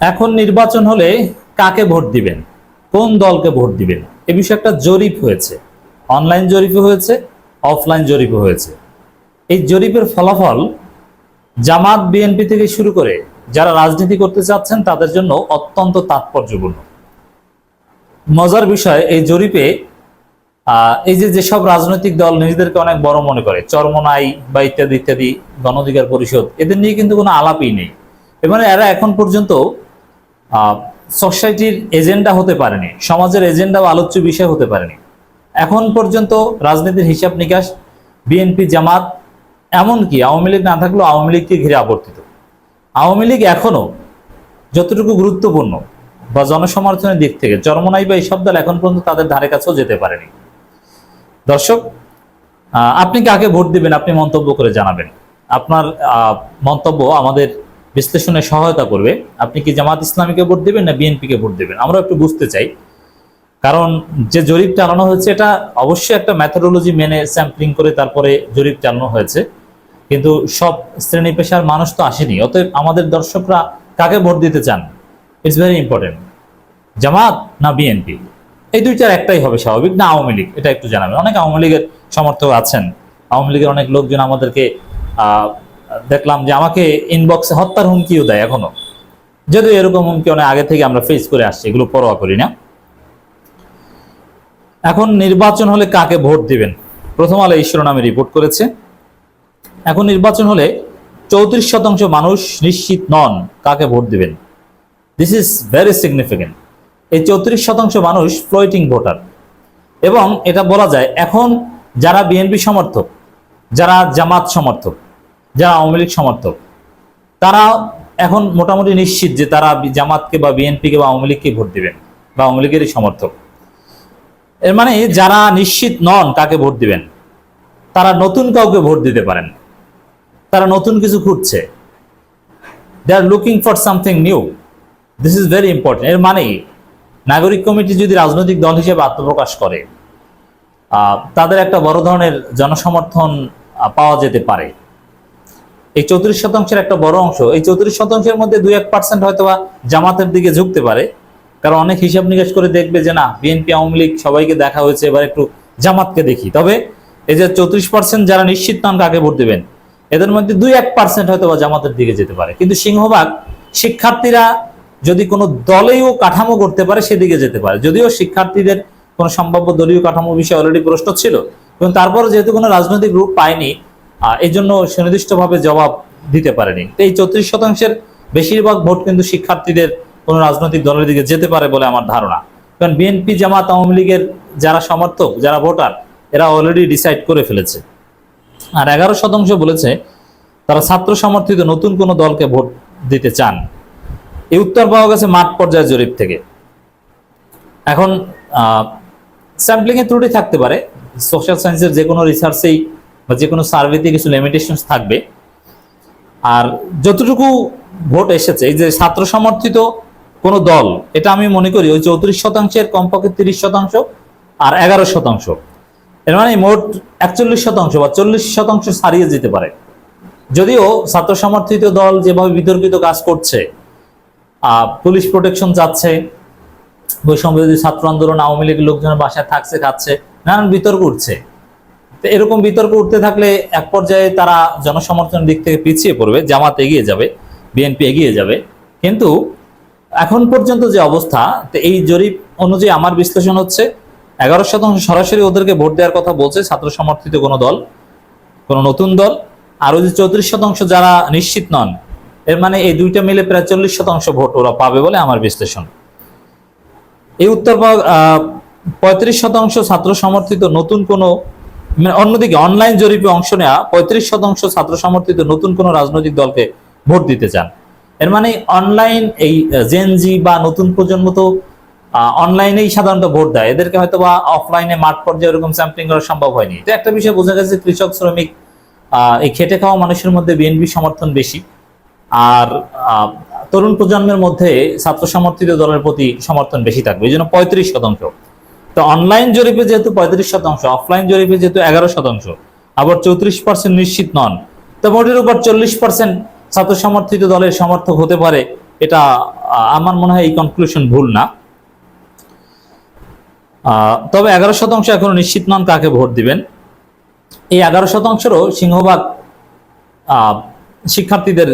এখন নির্বাচন হলে কাকে ভোট দিবেন? কোন দলকে ভোট দিবেন? এ বিষয়ে একটা জরিপ হয়েছে। অনলাইন জরিপও হয়েছে, অফলাইন জরিপও হয়েছে। এই জরিপের ফলাফল জামাত বিএনপি থেকে শুরু করে যারা রাজনীতি করতে চাচ্ছেন, তাদের জন্য অত্যন্ত তাৎপর্যপূর্ণ। মজার বিষয়, এই জরিপে এই যে যেসব রাজনৈতিক দল নিজেদেরকে অনেক বড় মনে করে, চরমনাই বা ইত্যাদি ইত্যাদি গণঅধিকার পরিষদ, এদের নিয়ে কিন্তু কোনো আলাপই নেই। এবারে এরা এখন পর্যন্ত সোসাইটির এজেন্ডা হতে পারেনি, সমাজের এজেন্ডা বা আলোচ্য বিষয় হতে পারেনি। এখন পর্যন্ত রাজনীতির হিসাব নিকাশ বিএনপি জামাত, এমনকি আওয়ামী লীগ না থাকলেও আওয়ামী লীগকে ঘিরে আবর্তিত। আওয়ামী লীগ এখনও যতটুকু গুরুত্বপূর্ণ বা জনসমর্থনের দিক থেকে, চরমনাই বা এইসব দল এখন পর্যন্ত তাদের ধারে কাছেও যেতে পারেনি। দর্শক আপনি কাকে ভোট দিবেন, আপনি মন্তব্য করে জানাবেন। আপনার মন্তব্য আমাদের বিশ্লেষণে সহায়তা করবে। আপনি কি জামাত ইসলামীকে ভোট দেবেন না বিএনপিকে ভোট দেবেন? আমরা একটু বুঝতে চাই। কারণ যে জরিপ চালানো হয়েছে, এটা অবশ্যই একটা ম্যাথোডোলজি মেনে স্যাম্পলিং করে তারপরে জরিপ চালানো হয়েছে। কিন্তু সব শ্রেণি পেশার মানুষ তো আসেনি। অতএব আমাদের দর্শকরা কাকে ভোট দিতে চান? ইটস ভেরি ইম্পর্টেন্ট জামাত না বিএনপি? এই দুইটার একটাই হবে স্বাভাবিক। না, আওয়ামী লীগ, এটা একটু জানাবেন। অনেক আওয়ামী লীগের সমর্থক আছেন। আওয়ামী লীগের অনেক লোকজন আমাদেরকে দেখলাম যে আমাকে ইনবক্সে হত্যার হুমকিও দেয় এখনও। যদিও এরকম হুমকি অনেক আগে থেকে আমরা ফেস করে আসছি, এগুলো পরোয়া করি না। এখন নির্বাচন হলে কাকে ভোট দিবেন? প্রথম আলো ঈশ্বর নামে রিপোর্ট করেছে। এখন নির্বাচন হলে চৌত্রিশ শতাংশ মানুষ নিশ্চিত নন কাকে ভোট দিবেন। দিস ইজ ভেরি সিগনিফিকেন্ট এই চৌত্রিশ শতাংশ মানুষ ফ্লোটিং ভোটার এবং এটা বলা যায়, এখন যারা বিএনপি সমর্থক, যারা জামাত সমর্থক যারা আওয়ামী লীগ সমর্থক, তারা এখন মোটামুটি নিশ্চিত যে তারা জামাতকে বা বিএনপিকে বা আওয়ামী লীগকে ভোট দিবেন বা আওয়ামী লীগেরই সমর্থক। এর মানে যারা নিশ্চিত নন কাকে ভোট দিবেন, তারা নতুন কাউকে ভোট দিতে পারেন। তারা নতুন কিছু খুঁজছে। They are looking for something new this is very important এর মানে নাগরিক কমিটি যদি রাজনৈতিক দল হিসেবে আত্মপ্রকাশ করে তাদের একটা বড় ধরনের জনসমর্থন পাওয়া যেতে পারে। এই চৌত্রিশ শতাংশের একটা বড় অংশ, এই চৌত্রিশ শতাংশের মধ্যে দুই এক পার্সেন্ট হয়তো বা জামাতের দিকে ঝুঁকতে পারে। কারণ অনেক হিসাব নিকাশ করে দেখবে যে না, বিএনপি, আওয়ামী লীগ সবাইকে দেখা হয়েছে, এবার একটু জামাতকে দেখি। তবে এই যে চৌত্রিশ পার্সেন্ট যারা নিশ্চিত নন কাকে ভোট দেবেন? এদের মধ্যে দুই এক পার্সেন্ট হয়তো বা জামাতের দিকে যেতে পারে। কিন্তু সিংহভাগ শিক্ষার্থীরা যদি কোনো দলেও কাঠামো করতে পারে, সেদিকে যেতে পারে। যদিও শিক্ষার্থীদের কোনো সম্ভাব্য দলীয় কাঠামো বিষয়ে অলরেডি প্রশ্ন ছিল এবং তারপর যেহেতু কোনো রাজনৈতিক রূপ পায়নি এই জন্য সুনির্দিষ্টভাবে জবাব দিতে পারেনি। তো এই চৌত্রিশ শতাংশের বেশিরভাগ ভোট কিন্তু শিক্ষার্থীদের কোনো রাজনৈতিক দলের দিকে যেতে পারে বলে আমার ধারণা। কারণ বিএনপি, জামাত, আওয়ামী লীগের যারা সমর্থক, যারা ভোটার, এরা অলরেডি ডিসাইড করে ফেলেছে। আর এগারো শতাংশ বলেছে তারা ছাত্র সমর্থিত নতুন কোনো দলকে ভোট দিতে চান। এই উত্তর পাওয়া গেছে মাঠ পর্যায়ে জরিপ থেকে। এখন স্যাম্পলিং এর ত্রুটি থাকতে পারে। সোশ্যাল সায়েন্সের যে কোনো রিসার্চেই বা যে কোনো সার্ভেতে কিছু লিমিটেশন থাকবে। আর যতটুকু ভোট এসেছে, এই যে ছাত্র সমর্থিত কোনো দল, এটা আমি মনে করি ওই চৌত্রিশ শতাংশের কমপক্ষে তিরিশ শতাংশ আর এগারো শতাংশ। এর মানে মোট একচল্লিশ শতাংশ বা চল্লিশ শতাংশ ছাড়িয়ে যেতে পারে। যদিও ছাত্র সমর্থিত দল যেভাবে বিতর্কিত কাজ করছে পুলিশ প্রোটেকশন যাচ্ছে বৈষম্য ছাত্র আন্দোলন, আওয়ামী লীগের লোকজনের বাসায় থাকছে, খাচ্ছে, নানান বিতর্ক উঠছে। তো এরকম বিতর্ক উঠতে থাকলে এক পর্যায়ে তারা জনসমর্থনের দিক থেকে পিছিয়ে পড়বে, জামাত এগিয়ে যাবে, বিএনপি এগিয়ে যাবে। কিন্তু এখন পর্যন্ত যে অবস্থা, তো এই জরিপ অনুযায়ী আমার বিশ্লেষণ হচ্ছে এগারো শতাংশ সরাসরি ওদেরকে ভোট দেওয়ার কথা বলছে ছাত্র সমর্থিত কোনো দল, কোনো নতুন দল। আর ওই যে চৌত্রিশ শতাংশ যারা নিশ্চিত নন, এর মানে এই দুইটা মিলে প্রায় চল্লিশ শতাংশ ভোট ওরা পাবে বলে আমার বিশ্লেষণ। এই উত্তর পঁয়ত্রিশ শতাংশ ছাত্র সমর্থিত নতুন কোনো অন্যদিকে অনলাইন জরিপে অংশ নেওয়া পঁয়ত্রিশ শতাংশ ছাত্র সমর্থিত নতুন কোনো রাজনৈতিক দলকে ভোট দিতে চান। এর মানে অনলাইন এই জেনজি বা নতুন প্রজন্ম তো অনলাইনেই সাধারণত ভোট দেয়। এদেরকে হয়তো বা অফলাইনে মাঠ পর্যায়ে এরকম স্যাম্পলিং করা সম্ভব হয়নি। তো একটা বিষয় বোঝা গেছে, কৃষক, শ্রমিক এই খেটে খাওয়া মানুষের মধ্যে বিএনপি সমর্থন বেশি। আর তরুণ প্রজন্মের মধ্যে ছাত্র সমর্থিত দলের প্রতি সমর্থন বেশি থাকবে। এই জন্য পঁয়ত্রিশ শতাংশ। তো অনলাইন জরিপে যেহেতু পঁয়ত্রিশ শতাংশ অফলাইন জরিপে যেহেতু এগারো শতাংশ, আবার চৌত্রিশ পার্সেন্ট নিশ্চিত নন, তো মোটের উপর চল্লিশ পার্সেন্ট ছাত্র সমর্থিত দলের সমর্থক হতে পারে, এটা আমার মনে হয় এই কনক্লুশন ভুল না। তবে এগারো শতাংশ এখনও নিশ্চিত নন কাকে ভোট দিবেন। এই এগারো শতাংশেরও সিংহভাগ শিক্ষার্থীদের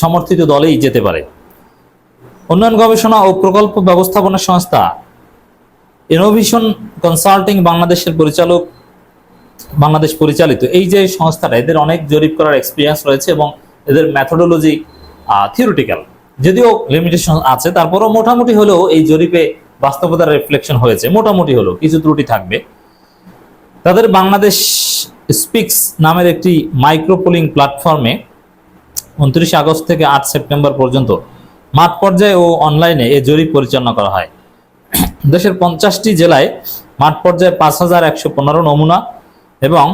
সমর্থিত দলেই যেতে পারে। উন্নয়ন গবেষণা ও প্রকল্প ব্যবস্থাপনা সংস্থা ইনোভেশন কনসাল্টিং বাংলাদেশের পরিচালক, বাংলাদেশ পরিচালিত। এই যে সংস্থাটা, এদের অনেক জরিপ করার এক্সপিরিয়েন্স রয়েছে এবং এদের ম্যাথোডোলজি থিওরিটিক্যাল যদিও লিমিটেশন আছে, তারপরও মোটামুটি হলেও এই জরিপে বাস্তবতার রিফ্লেকশন হয়েছে। মোটামুটি হলেও কিছু ত্রুটি থাকবে। তাদের বাংলাদেশ স্পিক্স নামের একটি মাইক্রোপোলিং প্ল্যাটফর্মে উনত্রিশে আগস্ট থেকে আট সেপ্টেম্বর পর্যন্ত মাঠ পর্যায়ে ও অনলাইনে এই জরিপ পরিচালনা করা হয়। দেশের পঞ্চাশটি জেলায় মাঠ পর্যায়ে পাঁচ হাজার একশো পনেরো নমুনা এবং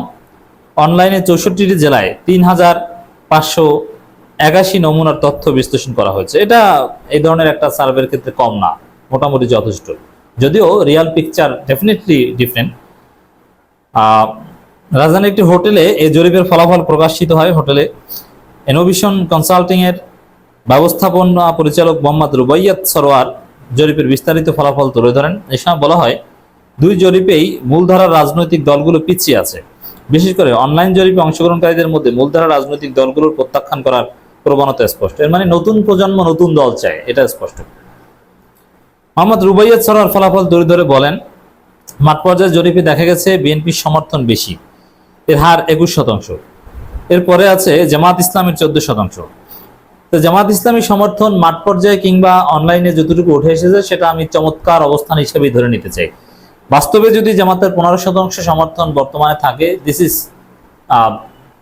অনলাইনে চৌষট্টিটি জেলায় তিন হাজার পাঁচশো একাশি নমুনার তথ্য বিশ্লেষণ করা হয়েছে। এটা এই ধরনের একটা সার্ভের ক্ষেত্রে কম না, মোটামুটি যথেষ্ট। যদিও রিয়াল পিকচার ডেফিনেটলি ডিফারেন্ট রাজধানীর একটি হোটেলে এই জরিপের ফলাফল প্রকাশিত হয়। হোটেলে এনোভিশন কনসাল্টিং এর ব্যবস্থাপনা পরিচালক মোহাম্মদ রুবাইয়াত সরোয়ার জরিপের বিস্তারিত ফলাফল তুলে ধরেন। এ সময় বলা হয়, দুই জরিপেই মূলধারার রাজনৈতিক দলগুলো পিছিয়ে আছে। বিশেষ করে অনলাইন জরিপে অংশগ্রহণকারীদের মধ্যে মূলধারা রাজনৈতিক দলগুলোর প্রত্যাখ্যান করার প্রবণতা স্পষ্ট। এর মানে নতুন প্রজন্ম নতুন দল চায়, এটা স্পষ্ট। মোহাম্মদ রুবাইয়াত সরোয়ার ফলাফল তুলে ধরে বলেন, মাঠ পর্যায়ে জরিপে দেখা গেছে বিএনপির সমর্থন বেশি, এর হার একুশ শতাংশ। এরপরে আছে জামাত ইসলামের চোদ্দ শতাংশ। তো জামাত ইসলামী সমর্থন মাঠ পর্যায়ে কিংবা অনলাইনে যতটুকু উঠে এসেছে, সেটা আমি চমৎকার অবস্থান হিসেবেই ধরে নিতে চাই। বাস্তবে যদি জামাতের পনেরো শতাংশ সমর্থন বর্তমানে থাকে দিস ইজ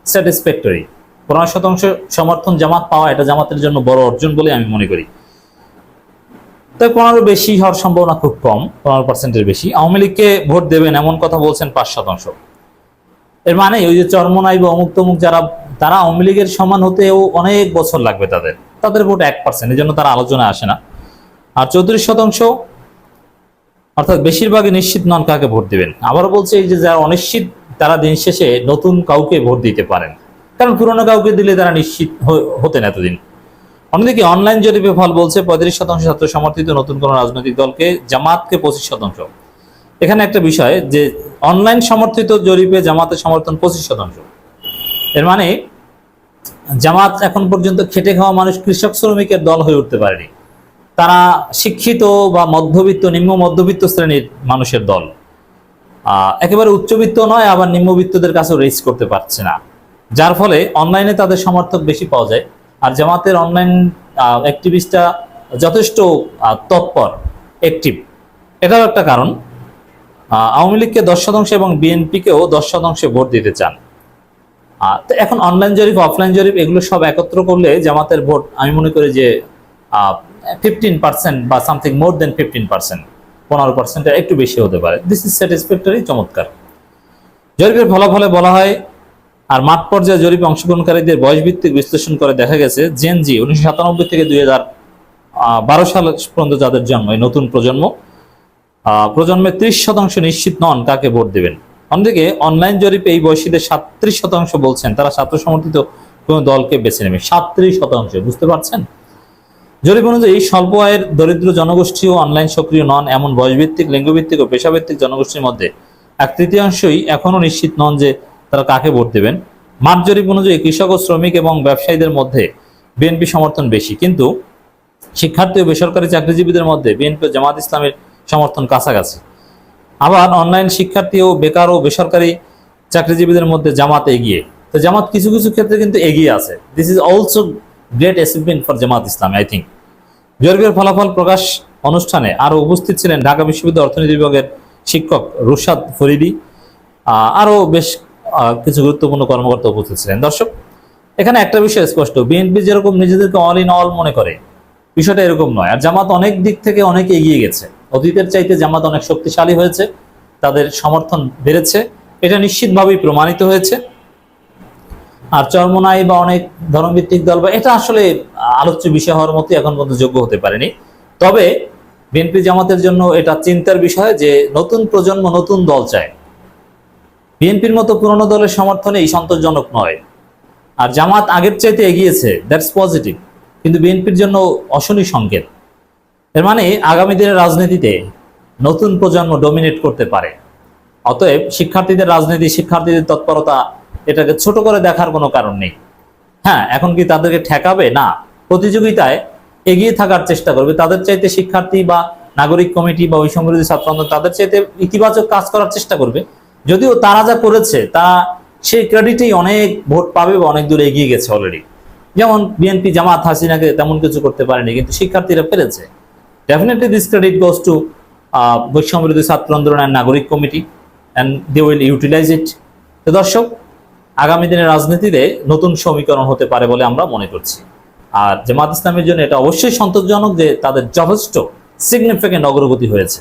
স্যাটিসফ্যাক্টরি পনেরো শতাংশ সমর্থন জামাত পাওয়া এটা জামাতের জন্য বড় অর্জন বলে আমি মনে করি। তাই পনেরো বেশি হওয়ার সম্ভাবনা খুব কম, পনেরো পার্সেন্টের বেশি। আওয়ামী লীগকে ভোট দেবেন এমন কথা বলছেন পাঁচ শতাংশ। এর মানে ওই যে চরমনাই বা অমুক তমুক যারা তারা আওয়ামী লীগের সমান হতেও অনেক বছর লাগবে তাদের। তাদের ভোট এক পার্সেন্ট এই জন্য তারা আলোচনায় আসে না। আর চৌত্রিশ শতাংশ, অর্থাৎ বেশিরভাগই নিশ্চিত নন কাকে ভোট দিবেন। আবারও বলছে, এই যে যারা অনিশ্চিত, তারা দিন শেষে নতুন কাউকে ভোট দিতে পারেন। কারণ পুরনো কাউকে দিলে তারা নিশ্চিত হতেন এতদিন। অন্যদিকে অনলাইন জরিপে ফল বলছে, পঁয়ত্রিশ শতাংশ ছাত্র সমর্থিত নতুন কোন রাজনৈতিক দলকে জামাতকে পঁচিশ শতাংশ। এখানে একটা বিষয় যে অনলাইন সমর্থিত জরিপে জামাতের সমর্থন পঁচিশ শতাংশ। এর মানে জামাত এখন পর্যন্ত খেটে খাওয়া মানুষ কৃষক শ্রমিকের দল হয়ে উঠতে পারেনি। তারা শিক্ষিত বা মধ্যবিত্ত, নিম্ন মধ্যবিত্ত শ্রেণির মানুষের দল। একেবারে উচ্চবিত্ত নয়, আবার নিম্নবিত্তদের কাছেও রিচ করতে পারছে না। যার ফলে অনলাইনে তাদের সমর্থক বেশি পাওয়া যায়। আর জামাতের অনলাইন অ্যাক্টিভিস্টরা যথেষ্ট তৎপর অ্যাক্টিভ এটাও একটা কারণ আওয়ামী লীগকে দশ শতাংশ এবং বিএনপিকেও দশ শতাংশে ভোট দিতে চান। তো এখন অনলাইন জরিপ অফলাইন জরিপ, এগুলো সব একত্র করলে জামাতের ভোট, আমি মনে করি যে ফিফটিন পার্সেন্ট বা something more than fifteen percent পনেরো পার্সেন্টের একটু বেশি হতে পারে। দিস ইজ স্যাটিসফ্যাক্টরি চমৎকার। জরিপের ফলাফলে বলা হয়, আর মাঠ পর্যায়ে জরিপে অংশগ্রহণকারীদের বয়সভিত্তিক বিশ্লেষণ করে দেখা গেছে জেন জি উনিশশো সাতানব্বই থেকে দুই বারো সাল পর্যন্ত যাদের জন্ম, এই নতুন প্রজন্ম প্রজন্মের ত্রিশ শতাংশ নিশ্চিত নন কাকে ভোট দেবেন। অন্যদিকে অনলাইন জরিপে এই বয়সীদের সাতত্রিশ শতাংশ বলছেন, তারা ছাত্র সমর্থিত কোনো দলকে বেছে নেবে। সাতত্রিশ শতাংশ, বুঝতে পারছেন? জরিপ অনুযায়ী স্বল্প আয়ের দরিদ্র জনগোষ্ঠী ও অনলাইন সক্রিয় নন এমন বয়সভিত্তিক, লিঙ্গভিত্তিক ও পেশাভিত্তিক জনগোষ্ঠীর মধ্যে এক তৃতীয়াংশই এখনও নিশ্চিত নন যে তারা কাকে ভোট দেবেন। মাঠ জরিপ অনুযায়ী কৃষক ও শ্রমিক এবং ব্যবসায়ীদের মধ্যে বিএনপি সমর্থন বেশি, কিন্তু শিক্ষার্থী ও বেসরকারি চাকরিজীবীদের মধ্যে বিএনপি ও জামাত ইসলামের সমর্থন কাছাকাছি। আবার অনলাইন শিক্ষার্থী ও বেকার ও বেসরকারি চাকরিজীবীদের মধ্যে জামাত এগিয়ে। তো জামাত কিছু কিছু ক্ষেত্রে কিন্তু এগিয়ে আছে। This is also great achievement for Jamaat Islam I think জরিপের ফলাফল প্রকাশ অনুষ্ঠানে আরও উপস্থিত ছিলেন ঢাকা বিশ্ববিদ্যালয় অর্থনীতি বিভাগের শিক্ষক রুশাদ ফরিদি। আরও বেশ কিছু গুরুত্বপূর্ণ কর্মকর্তা উপস্থিত ছিলেন। দর্শক, এখানে একটা বিষয় স্পষ্ট। বিএনপি যেরকম নিজেদেরকে অল ইন অল মনে করে, বিষয়টা এরকম নয়। আর জামাত অনেক দিক থেকে অনেক এগিয়ে গেছে। অতীতের চাইতে জামাত অনেক শক্তিশালী হয়েছে, তাদের সমর্থন বেড়েছে, এটা নিশ্চিতভাবেই প্রমাণিত হয়েছে। আর চরমনাই বা অনেক ধর্মভিত্তিক দল বা, এটা আসলে আলোচ্য বিষয় হওয়ার মতো এখন পর্যন্ত যোগ্য হতে পারেনি। তবে বিএনপি জামাতের জন্য এটা চিন্তার বিষয় যে নতুন প্রজন্ম নতুন দল চায়। বিএনপির মতো পুরনো দলের সমর্থনে এই সন্তোষজনক নয়। আর জামাত আগের চাইতে এগিয়েছে, দ্যাটস পজিটিভ। কিন্তু বিএনপির জন্য অশনি সংকেত। এর মানে আগামী দিনের রাজনীতিতে নতুন প্রজন্ম ডমিনেট করতে পারে। অতএব শিক্ষার্থীদের রাজনীতি, শিক্ষার্থীদের তৎপরতা এটাকে ছোট করে দেখার কোনো কারণ নেই। হ্যাঁ এখন কি তাদেরকে ঠেকাবে? না। প্রতিযোগিতায় এগিয়ে থাকার চেষ্টা করবে। তাদের চাইতে শিক্ষার্থী বা নাগরিক কমিটি বা ওই বিরোধী ছাত্র তাদের চাইতে ইতিবাচক কাজ করার চেষ্টা করবে। যদিও তারা যা করেছে, তা সেই ক্রেডিটেই অনেক ভোট পাবে বা অনেক দূরে এগিয়ে গেছে অলরেডি যেমন বিএনপি জামাত হাসিনাকে তেমন কিছু করতে পারেনি, কিন্তু শিক্ষার্থীরা পেরেছে। Definitely this credit goes to বৈষম্য বিরোধী ছাত্র আন্দোলন অ্যান্ড নাগরিক committee and they will utilise it তো দর্শক আগামী দিনের রাজনীতিতে নতুন সমীকরণ হতে পারে বলে আমরা মনে করছি। আর জামাত ইসলামের জন্য এটা অবশ্যই সন্তোষজনক যে তাদের যথেষ্ট সিগনিফিকেন্ট অগ্রগতি হয়েছে।